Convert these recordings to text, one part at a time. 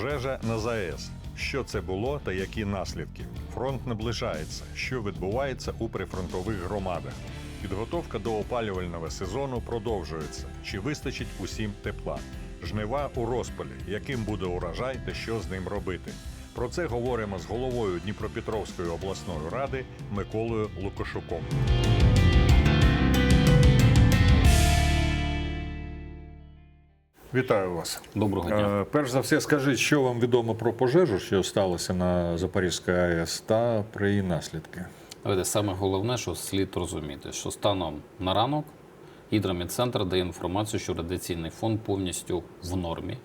Пожежа на ЗАЕС. Що це було та які наслідки? Фронт наближається. Що відбувається у прифронтових громадах? Підготовка до опалювального сезону продовжується. Чи вистачить усім тепла? Жнива у розпалі. Яким буде урожай та що з ним робити? Про це говоримо з головою Дніпропетровської обласної ради Миколою Лукашуком. Вітаю вас. Доброго дня. Е, Перш за все, скажіть, що вам відомо про пожежу, що сталося на Запорізькій АЕС та про її наслідки. Давайте саме головне, що слід розуміти, що станом на ранок гідромедцентр дає інформацію, що радіаційний фон повністю в нормі.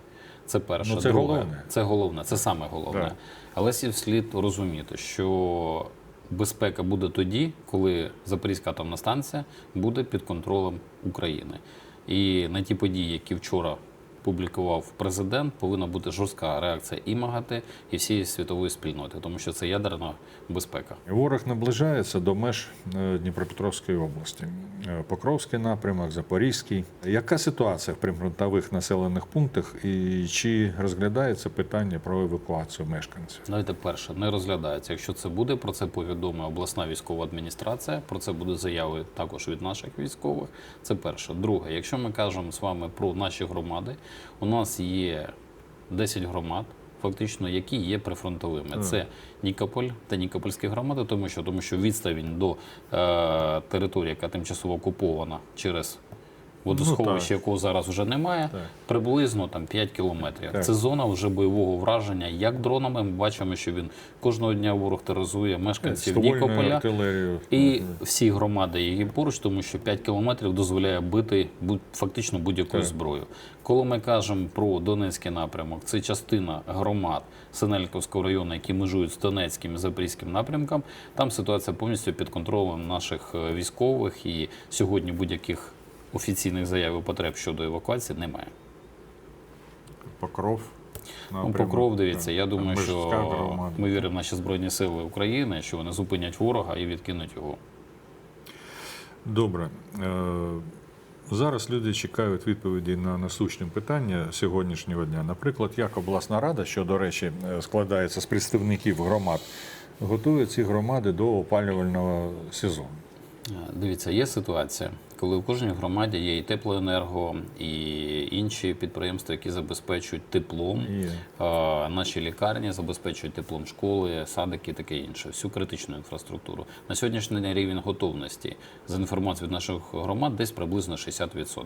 Це перше. Ну, це Друге, головне. Це головне, це саме головне. Так. Але слід розуміти, що безпека буде тоді, коли Запорізька атомна станція буде під контролем України. І на ті події, які вчора публікував президент, повинна бути жорстка реакція і МАГАТЕ, і всієї світової спільноти, тому що це ядерна безпека. Ворог наближається до меж е, Дніпропетровської області. Е, Покровський напрямок, Запорізький. Яка ситуація в прифронтових населених пунктах і чи розглядається питання про евакуацію мешканців? Давайте перше не розглядається. Якщо це буде, про це повідомить обласна військова адміністрація. Про це будуть заяви також від наших військових. Це перше. Друге, якщо ми кажемо з вами про наші громади, у нас є 10 громад. Фактично, які є прифронтовими, це Нікополь та Нікопольські громади, тому що тому що відставінь до е, території, яка тимчасово окупована через водосховище, так. якого зараз вже немає, Так. приблизно там 5 кілометрів. Так. Це зона вже бойового враження. Як дронами ми бачимо, що він кожного дня ворог тероризує мешканців Нікополя артилерію. і всі громади, які поруч, тому що 5 кілометрів дозволяє бити будь- фактично будь-яку зброю. Коли ми кажемо про Донецький напрямок, це частина громад Синельковського району, які межують з Донецьким і Запорізьким напрямком. Там ситуація повністю під контролем наших е, військових, і сьогодні будь-яких офіційних заяв і потреб щодо евакуації немає. Покров. Ну, Покров дивіться. Я думаю, що ми віримо в наші збройні сили України, що вони зупинять ворога і відкинуть його. Добре. Е, Зараз люди чекають відповіді на насущні питання сьогоднішнього дня. Наприклад, як обласна рада, що, до речі, е, складається з представників громад, готує ці громади до опалювального сезону. Дивіться, є ситуація, коли в кожній громаді є і теплоенерго, і інші підприємства, які забезпечують теплом. Е, Наші лікарні забезпечують теплом школи, садики, таке інше, всю критичну інфраструктуру. На сьогоднішній день рівень готовності за інформацією від наших громад десь приблизно 60%.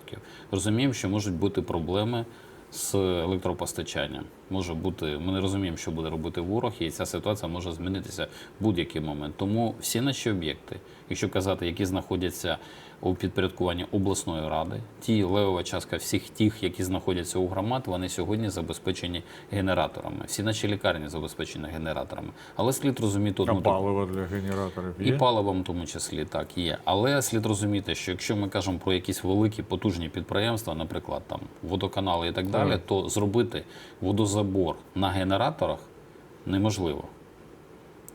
Розуміємо, що можуть бути проблеми. З електропостачанням може бути, ми не розуміємо, що буде робити ворог, і ця ситуація може змінитися в будь-який момент. Тому всі наші об'єкти, якщо казати, які знаходяться у підпорядкуванні обласної ради, ті левова частка всіх тих, які знаходяться у громад, вони сьогодні забезпечені генераторами. Всі наші лікарні забезпечені генераторами. Але слід розуміти А одну таку- паливо для генераторів і паливом в тому числі так є. Але слід розуміти, що якщо ми кажемо про якісь великі потужні підприємства, наприклад, там водоканали і так далі, Так. то зробити водозабор на генераторах неможливо.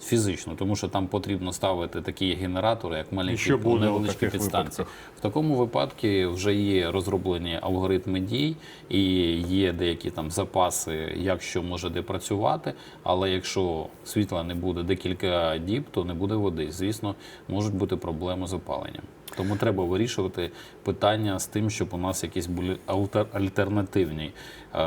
Фізично, тому що там потрібно ставити такі генератори, як маленькі невеличкі підстанції. випадках? В такому випадку вже є розроблені алгоритми дій і є деякі там запаси, як що може де працювати. Але якщо світла не буде декілька діб, то не буде води. Звісно, можуть бути проблеми з опаленням. Тому треба вирішувати питання з тим, щоб у нас якісь були альтер- альтернативні е,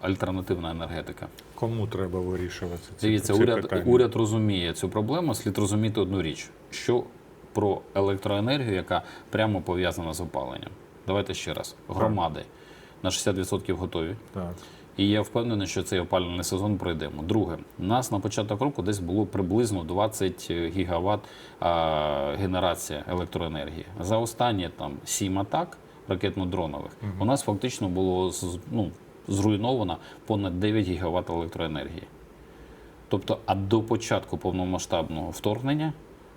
альтернативна енергетика. Кому треба вирішувати ці, Дивіться, ці уряд, питання? уряд розуміє цю проблему. Слід розуміти одну річ, що про електроенергію, яка прямо пов'язана з опаленням. Давайте ще раз. Громади на 60% готові. Так. І я впевнений, що цей опалювальний сезон пройдемо. Друге, у нас на початок року десь було приблизно 20 гігават генерація електроенергії. За останні там 7 атак ракетно-дронових у нас фактично було ну, зруйновано понад 9 гігават електроенергії. Тобто, а до початку повномасштабного вторгнення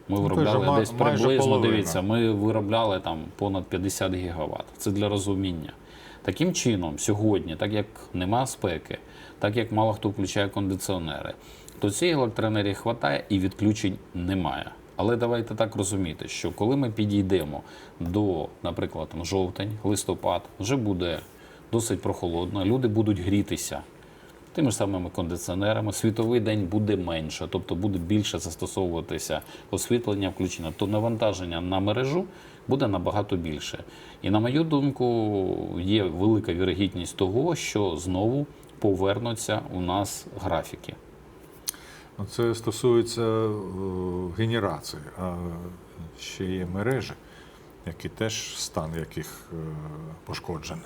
ми Ну, виробляли ма- десь приблизно, половина. дивіться, ми виробляли там понад 50 гігават. Це для розуміння. Таким чином, сьогодні, так як нема спеки, так як мало хто включає кондиціонери, то цієї електроенергії вистачає і відключень немає. Але давайте так розуміти, що коли ми підійдемо до, наприклад, там, жовтень, листопад, вже буде досить прохолодно, люди будуть грітися тими ж самими кондиціонерами. Світовий день буде менше, тобто буде більше застосовуватися освітлення, включення, то навантаження на мережу буде набагато більше. І на мою думку, є велика вірогідність того, що знову повернуться у нас графіки. Ну, Це стосується е, генерації, а ще є мережі, які теж стан яких е, пошкоджений.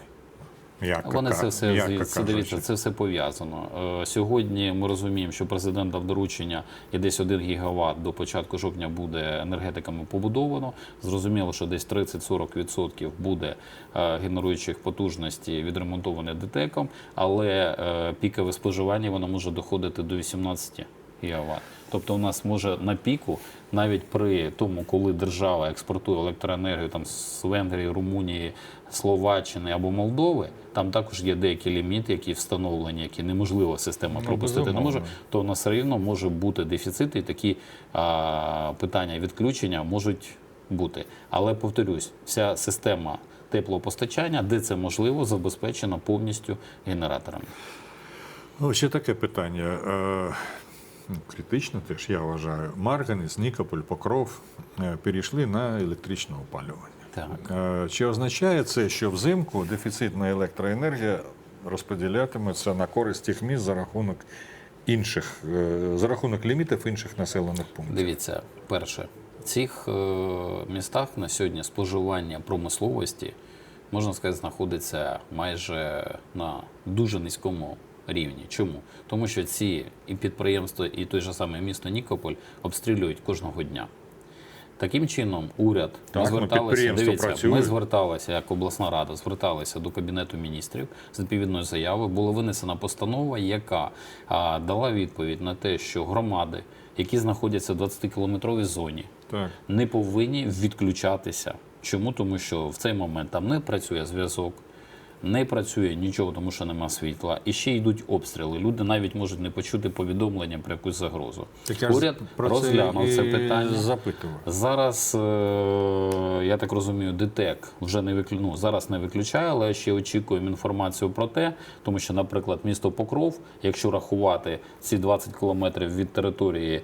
М'яко Вони це все звідси, дивіться, це все пов'язано. Е, Сьогодні ми розуміємо, що президент дав доручення і десь 1 гігаватт до початку жовтня буде енергетиками побудовано. Зрозуміло, що десь 30-40% буде е, генеруючих потужностей відремонтоване ДТЕКом, але е, пікове споживання воно може доходити до 18 гігаватт. Тобто у нас може на піку, навіть при тому, коли держава експортує електроенергію там з Венгрії, Румунії, Словаччини або Молдови, там також є деякі ліміти, які встановлені, які неможливо система Ну, пропустити не може, то у нас все рівно може бути дефіцит, і такі а, питання відключення можуть бути. Але повторюсь, вся система теплопостачання, де це можливо, забезпечена повністю генераторами. Ну, ще таке питання. Ну, Критично теж, я вважаю. Марганець, Нікополь, Покров е, перейшли на електричне опалювання. Так. Е, Чи означає це, що взимку дефіцитна електроенергія розподілятиметься на користь тих міст за рахунок інших, е, за рахунок лімітів інших населених пунктів? Дивіться, перше, в цих містах на сьогодні споживання промисловості, можна сказати, знаходиться майже на дуже низькому рівні. Чому? Тому що ці і підприємства, і той же самий місто Нікополь обстрілюють кожного дня. Таким чином, уряд Так, ну, ми зверталися, підприємства дивіться, ми зверталися як обласна рада, зверталися до кабінету міністрів з відповідною заявою. Була винесена постанова, яка а, дала відповідь на те, що громади, які знаходяться в 20-кілометровій зоні, Так. не повинні відключатися. Чому? Тому що в цей момент там не працює зв'язок, не працює нічого, тому що нема світла, і ще йдуть обстріли. Люди навіть можуть не почути повідомлення про якусь загрозу. Так я Уряд про це розглянув це, і питання. запитував. Зараз, е, я так розумію, ДТЕК вже не виклю... ну, зараз не виключає, але ще очікуємо інформацію про те, тому що, наприклад, місто Покров, якщо рахувати ці 20 кілометрів від території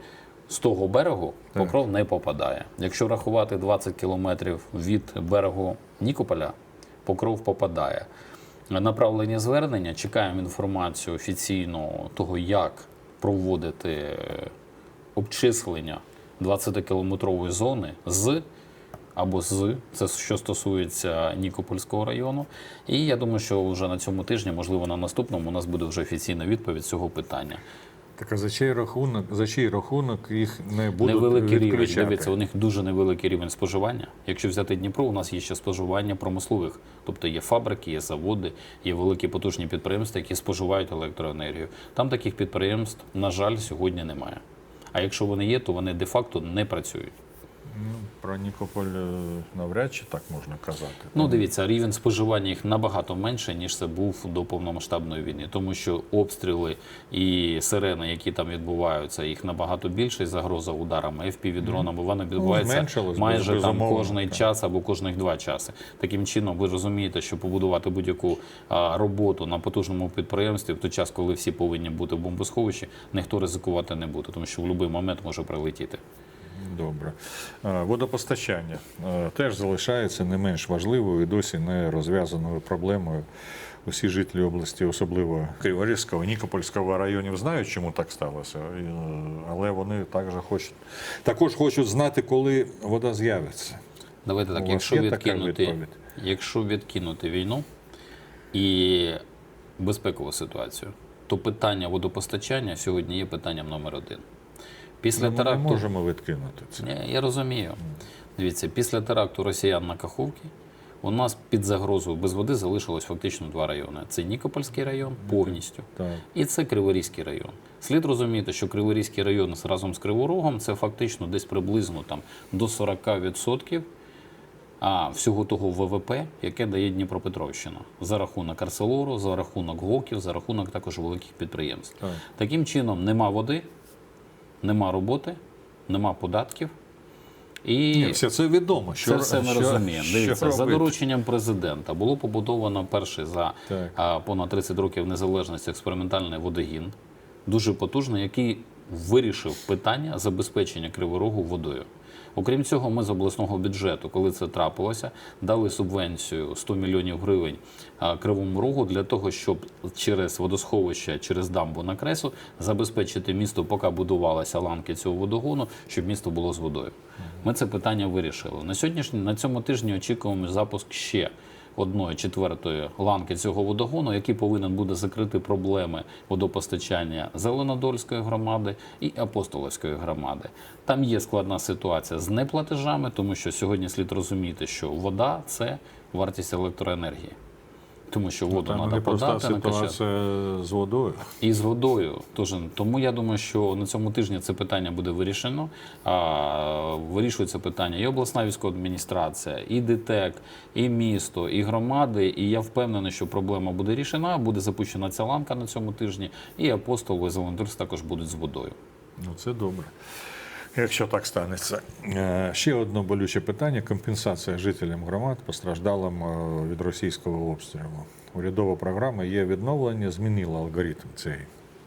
з того берегу, Покров не попадає. Якщо рахувати 20 кілометрів від берегу Нікополя, Покров попадає. Направлені звернення, чекаємо інформацію офіційно того, як проводити обчислення 20-кілометрової зони з або з це що стосується Нікопольського району. І я думаю, що вже на цьому тижні, можливо, на наступному, у нас буде вже офіційна відповідь цього питання. Так а за чий рахунок, за чий рахунок їх не будуть Невеликий рівень. відключати? Дивіться, у них дуже невеликий рівень споживання. Якщо взяти Дніпро, у нас є ще споживання промислових. Тобто є фабрики, є заводи, є великі потужні підприємства, які споживають електроенергію. Там таких підприємств, на жаль, сьогодні немає. А якщо вони є, то вони де-факто не працюють. Ну, про Нікополь е, навряд чи так можна казати. Ну, дивіться, рівень споживання їх набагато менше, ніж це був до повномасштабної війни, тому що обстріли і сирени, які там відбуваються, їх набагато більше, і загроза ударами FPV-дронами, вони відбуваються зменшилось, майже там кожний так. час або кожних два часи. Таким чином, ви розумієте, що побудувати будь-яку роботу на потужному підприємстві в той час, коли всі повинні бути в бомбосховищі, ніхто ризикувати не буде, тому що в будь-який момент може прилетіти. Добре. Е, Водопостачання е, теж залишається не менш важливою і досі не розв'язаною проблемою. Усі жителі області, особливо Криворізького, Нікопольського районів, знають, чому так сталося, е, але вони також хочуть, також хочуть знати, коли вода з'явиться. Давайте так, якщо відкинути, якщо відкинути війну і безпекову ситуацію, то питання водопостачання сьогодні є питанням номер один. Після Ми не можемо відкинути це. Ні, я розумію. Дивіться, після теракту росіян на Каховці у нас під загрозою без води залишилось фактично два райони: це Нікопольський район повністю. Так. І це Криворізький район. Слід розуміти, що Криворізький район разом з Криворогом це фактично десь приблизно там до 40% а, всього того ВВП, яке дає Дніпропетровщина за рахунок Арселору, за рахунок ГОКів, за рахунок також великих підприємств. Так. Таким чином, нема води, нема роботи, нема податків. І Ні, все це відомо. Що, це все ми що- розуміємо. що Дивіться, за дорученням президента було побудовано перший за Так. понад 30 років незалежності експериментальний водогін, дуже потужний, який вирішив питання забезпечення Криворогу водою. Окрім цього, ми з обласного бюджету, коли це трапилося, дали субвенцію 100 мільйонів гривень Кривому Рогу для того, щоб через водосховище, через дамбу на кресу забезпечити місто, поки будувалися ланки цього водогону, щоб місто було з водою. Ми це питання вирішили. На сьогоднішній на цьому тижні очікуємо запуск ще одної четвертої ланки цього водогону, який повинен буде закрити проблеми водопостачання Зеленодольської громади і Апостолівської громади. Там є складна ситуація з неплатежами, тому що сьогодні слід розуміти, що вода це вартість електроенергії. Тому що воду треба непроста подати, накачати. ситуація з водою. І з водою. Тож, тому я думаю, що на цьому тижні це питання буде вирішено. А, вирішується питання і обласна військова адміністрація, і ДТЕК, і місто, і громади. І я впевнений, що проблема буде рішена. Буде запущена ця ланка на цьому тижні, і апостол і Зеландурс також будуть з водою. Ну, це добре. Якщо так станеться. Е, Ще одне болюче питання: компенсація жителям громад, постраждалим е, від російського обстрілу. Урядова програма є відновлення, змінила алгоритм цієї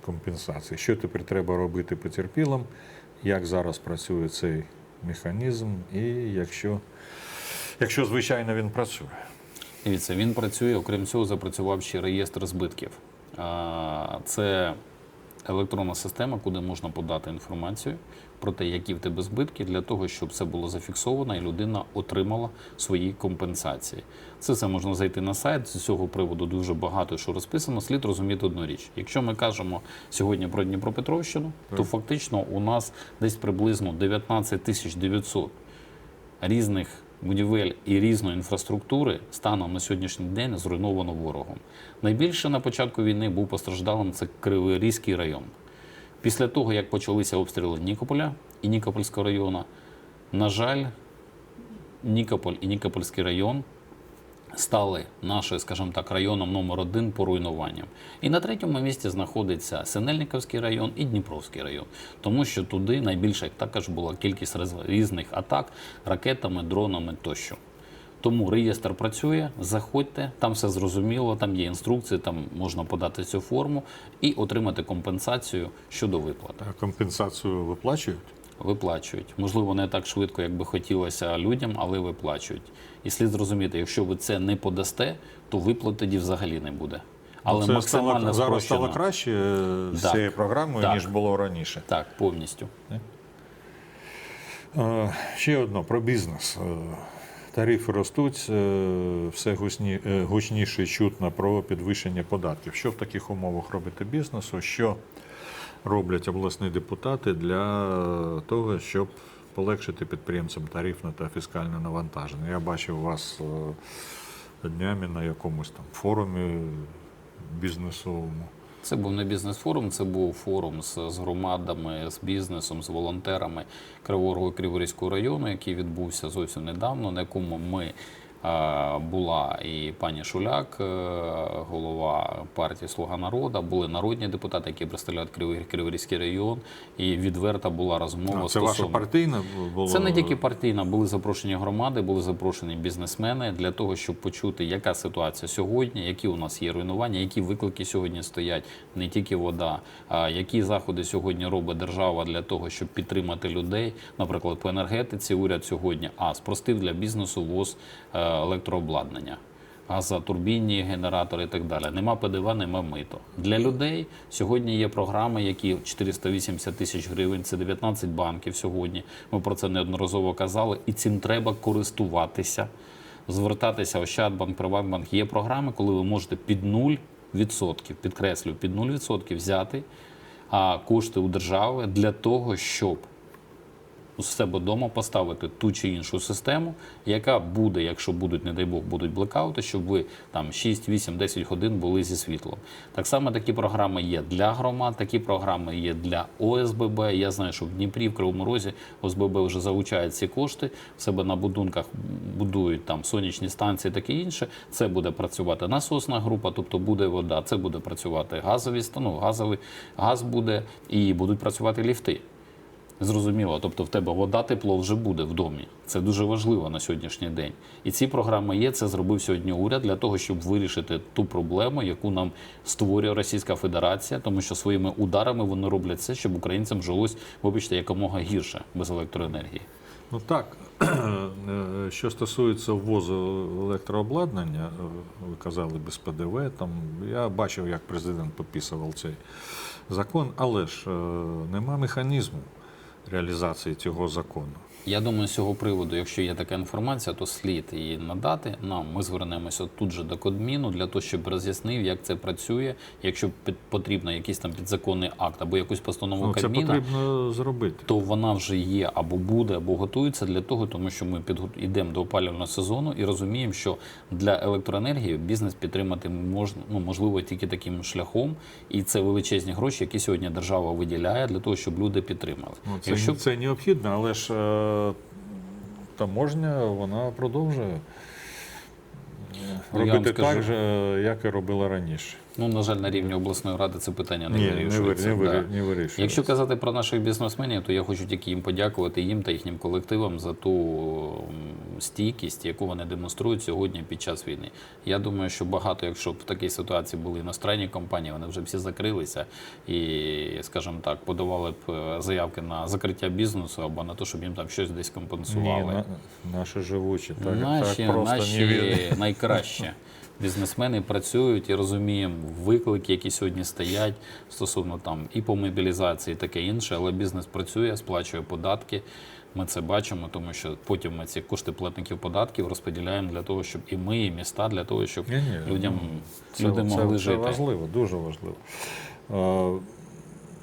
компенсації. Що тепер треба робити потерпілим, як зараз працює цей механізм, і якщо, якщо звичайно, він працює. Дивіться, він працює, окрім цього, запрацював ще реєстр збитків. Це електронна система, куди можна подати інформацію про те, які в тебе збитки, для того, щоб це було зафіксовано і людина отримала свої компенсації. Це все можна зайти на сайт. З цього приводу дуже багато що розписано. Слід розуміти одну річ. Якщо ми кажемо сьогодні про Дніпропетровщину, то фактично у нас десь приблизно 19 тисяч 900 різних будівель і різної інфраструктури станом на сьогоднішній день зруйновано ворогом. Найбільше на початку війни був постраждалим це Криворізький район. Після того, як почалися обстріли Нікополя і Нікопольського району, на жаль, Нікополь і Нікопольський район стали нашим, скажімо так, районом номер один по руйнуванням. І на третьому місці знаходиться Синельниковський район і Дніпровський район, тому що туди найбільша також була кількість різних атак ракетами, дронами тощо. Тому реєстр працює, заходьте, там все зрозуміло, там є інструкції, там можна подати цю форму і отримати компенсацію щодо виплат. А компенсацію виплачують? Виплачують. Можливо, не так швидко, як би хотілося людям, але виплачують. І слід зрозуміти, якщо ви це не подасте, то виплат тоді взагалі не буде. Але Ну, Це максимально стало, зараз спрощено. стало краще е, з Так. цією програмою, Так. ніж було раніше. Так, повністю. Е, Ще одно про бізнес. Тарифи ростуть, е, все гучні, е, гучніше чутно про підвищення податків. Що в таких умовах робити бізнесу? Що роблять обласні депутати для того, щоб полегшити підприємцям тарифне та фіскальне навантаження? Я бачив вас е, днями на якомусь там форумі бізнесовому. Це був не бізнес-форум, це був форум з, з громадами, з бізнесом, з волонтерами Криворого Криворізького району, який відбувся зовсім недавно, на якому ми була і пані Шуляк, е, голова партії Слуга народу, були народні депутати, які представляють Кривий Криворізький район, і відверта була розмова А це ваша партійна була? це не тільки партійна, були запрошені громади, були запрошені бізнесмени для того, щоб почути, яка ситуація сьогодні, які у нас є руйнування, які виклики сьогодні стоять, не тільки вода, а які заходи сьогодні робить держава для того, щоб підтримати людей. Наприклад, по енергетиці уряд сьогодні а спростив для бізнесу ввоз е, електрообладнання. Газотурбінні генератори і так далі. Нема ПДВ, нема мито. Для людей сьогодні є програми, які 480 тисяч гривень, це 19 банків сьогодні. Ми про це неодноразово казали, і цим треба користуватися, звертатися Ощадбанк, Приватбанк. Є програми, коли ви можете під 0%, підкреслюю, під 0% взяти кошти у держави для того, щоб у себе вдома поставити ту чи іншу систему, яка буде, якщо будуть, не дай Бог, будуть блекаути, щоб ви там 6, 8, 10 годин були зі світлом. Так само такі програми є для громад, такі програми є для ОСББ. Я знаю, що в Дніпрі, в Кривому Розі ОСББ вже залучають ці кошти, в себе на будинках будують там сонячні станції, таке інше. Це буде працювати насосна група, тобто буде вода, це буде працювати газові стану, газовий газ буде і будуть працювати ліфти. Зрозуміло, тобто в тебе вода, тепло вже буде в домі. Це дуже важливо на сьогоднішній день. І ці програми є. Це зробив сьогодні уряд для того, щоб вирішити ту проблему, яку нам створює Російська Федерація, тому що своїми ударами вони роблять все, щоб українцям жилось, вибачте, якомога гірше без електроенергії. Ну так, е, що стосується ввозу електрообладнання, е, ви казали без ПДВ, там я бачив, як президент підписував цей закон, але ж е, нема механізму реалізації цього закону. Я думаю, з цього приводу, якщо є така інформація, то слід її надати нам. Ми звернемося тут же до Кодміну для того, щоб роз'яснив, як це працює. Якщо потрібно якийсь там підзаконний акт або якусь постанову Ну, це потрібно зробити. то вона вже є або буде, або готується для того, тому що ми підго- йдемо до опалювального сезону і розуміємо, що для електроенергії бізнес підтримати можна ну, можливо тільки таким шляхом, і це величезні гроші, які сьогодні держава виділяє для того, щоб люди підтримали. Ну, це, Якщо це необхідно, але ж е, таможня вона продовжує. е, робити так же, як і робила раніше. Ну, на жаль, на рівні обласної ради це питання не Ні, не, вирішується. вир- не, да. не вирішується. Якщо казати про наших бізнесменів, то я хочу тільки їм подякувати їм та їхнім колективам за ту стійкість, яку вони демонструють сьогодні під час війни. Я думаю, що багато, якщо б в такій ситуації були іностранні компанії, вони вже всі закрилися і, скажімо так, подавали б е, заявки на закриття бізнесу або на те, щоб їм там щось десь Ні, компенсували. на, наші живучі, так, Наші, так просто наші не найкраще. Бізнесмени працюють і розуміємо виклики, які сьогодні стоять стосовно там і по мобілізації, і таке інше, але бізнес працює, сплачує податки. Ми це бачимо, тому що потім ми ці кошти платників податків розподіляємо для того, щоб і ми, і міста, для того, щоб Ні, ні, людям Це, люди це, могли це жити. важливо, дуже важливо. Е,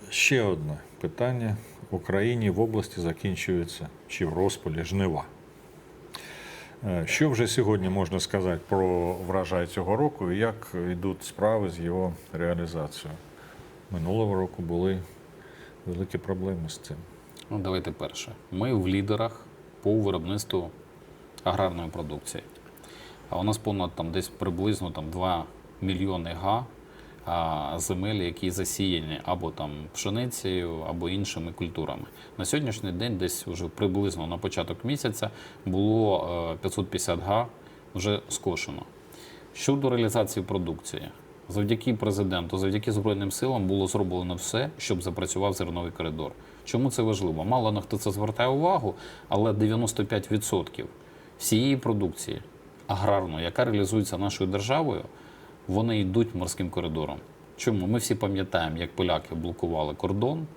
ще одне питання. В Україні в області закінчується чи в розпалі жнива. Е, Що вже сьогодні можна сказати про врожай цього року і як йдуть справи з його реалізацією? Минулого року були великі проблеми з цим. Ну, давайте перше. Ми в лідерах по виробництву аграрної продукції. А у нас понад там десь приблизно там 2 мільйони га земель, які засіяні або там пшеницею, або іншими культурами. На сьогоднішній день, десь вже приблизно на початок місяця, було е, 550 га вже скошено. Щодо реалізації продукції, завдяки президенту, завдяки Збройним силам було зроблено все, щоб запрацював зерновий коридор. Чому це важливо? Мало на хто це звертає увагу, але 95% всієї продукції аграрної, яка реалізується нашою державою, вони йдуть морським коридором. Чому? Ми всі пам'ятаємо, як поляки блокували кордон.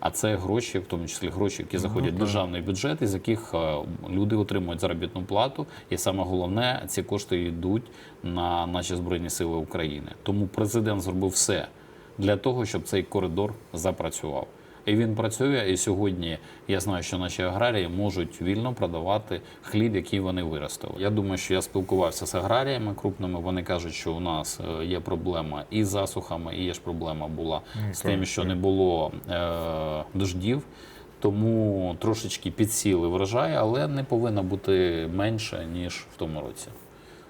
А це гроші, в тому числі гроші, які заходять в державний бюджет, із яких е, люди отримують заробітну плату. І саме головне, ці кошти йдуть на наші збройні сили України. Тому президент зробив все для того, щоб цей коридор запрацював. І він працює. І сьогодні я знаю, що наші аграрії можуть вільно продавати хліб, який вони виростили. Я думаю, що я спілкувався з аграріями крупними. Вони кажуть, що у нас е, є проблема і з засухами, і є ж проблема була Ну, з тим, що не було е, дождів. Тому трошечки підсіли врожай, але не повинно бути менше ніж в тому році.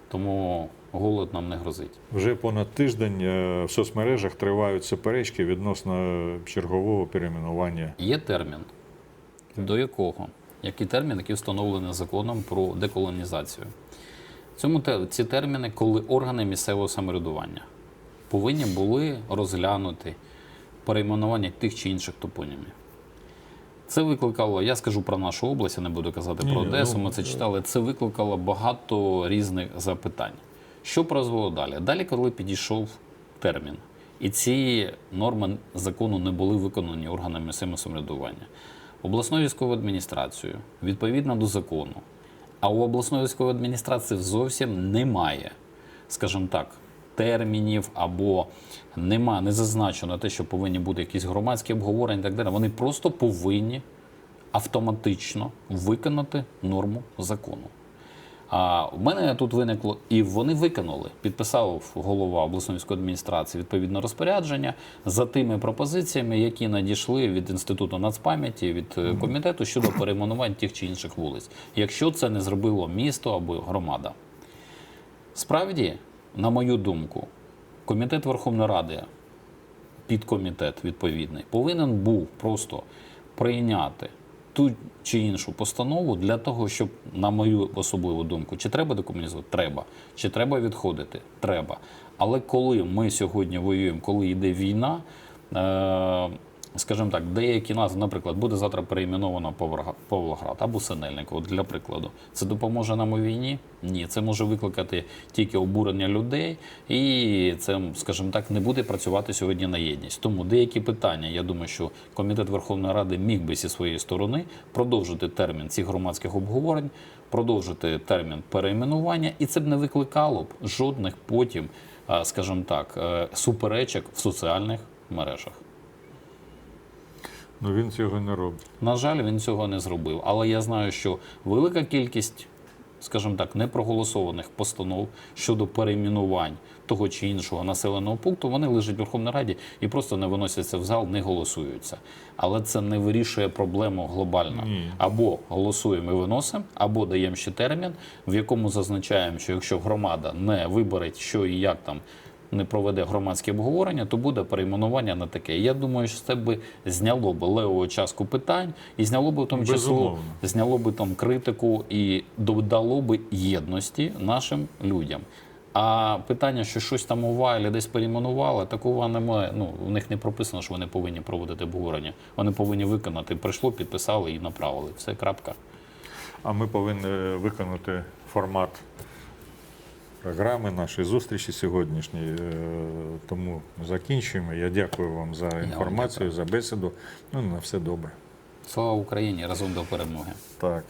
Тому голод нам не грозить. Вже понад тиждень е, в соцмережах тривають суперечки відносно чергового перейменування. Є термін, до якого? Який термін, який встановлений законом про деколонізацію? Цьому ці терміни, коли органи місцевого самоврядування повинні були розглянути перейменування тих чи інших топонімів. Це викликало, я скажу про нашу область, я не буду казати про Одесу, ну, ми це читали. Це викликало багато різних запитань. Що призвело далі? Далі, коли підійшов термін, і ці норми закону не були виконані органами місцевого самоврядування, обласною військовою адміністрацією, відповідно до закону, а у обласної військової адміністрації зовсім немає, скажімо так, термінів або нема, не зазначено те, що повинні бути якісь громадські обговорення і так далі. Вони просто повинні автоматично виконати норму закону. А в мене тут виникло, і вони виконали. Підписав голова обласної військової адміністрації відповідне розпорядження за тими пропозиціями, які надійшли від інституту нацпам'яті, від е, комітету щодо перейменувань тих чи інших вулиць, якщо це не зробило місто або громада. Справді, на мою думку, комітет Верховної Ради, підкомітет відповідний, повинен був просто прийняти ту чи іншу постанову для того, щоб, на мою особливу думку, чи треба декомунізувати? Треба. Чи треба відходити? Треба. Але коли ми сьогодні воюємо, коли йде війна, е- скажімо так, деякі назви, наприклад, буде завтра перейменовано Павлоград або Синельник, от для прикладу. Це допоможе нам у війні? Ні, це може викликати тільки обурення людей, і це, скажімо так, не буде працювати сьогодні на єдність. Тому деякі питання, я думаю, що комітет Верховної Ради міг би зі своєї сторони продовжити термін цих громадських обговорень, продовжити термін перейменування, і це б не викликало б жодних потім, скажімо так, е, суперечок в соціальних мережах. Ну він цього не робить. На жаль, він цього не зробив. Але я знаю, що велика кількість, скажімо так, непроголосованих постанов щодо перейменувань того чи іншого населеного пункту, вони лежать в Верховній Раді і просто не виносяться в зал, не голосуються. Але це не вирішує проблему глобально. Або голосуємо і виносимо, або даємо ще термін, в якому зазначаємо, що якщо громада не вибере, що і як там не проведе громадське обговорення, то буде перейменування на таке. Я думаю, що це би зняло б левого частку питань і зняло б в тому числі зняло би там критику і додало би єдності нашим людям. А питання, що щось там увалі десь перейменували, такого немає. Ну в них не прописано, що вони повинні проводити обговорення. Вони повинні виконати. Прийшло, підписали і направили. Все крапка. А ми повинні виконати формат програми нашої зустрічі сьогоднішньої. Е, Тому закінчуємо. Я дякую вам за інформацію, за бесіду. Ну, на все добре. Слава Україні! Разом до перемоги! Так.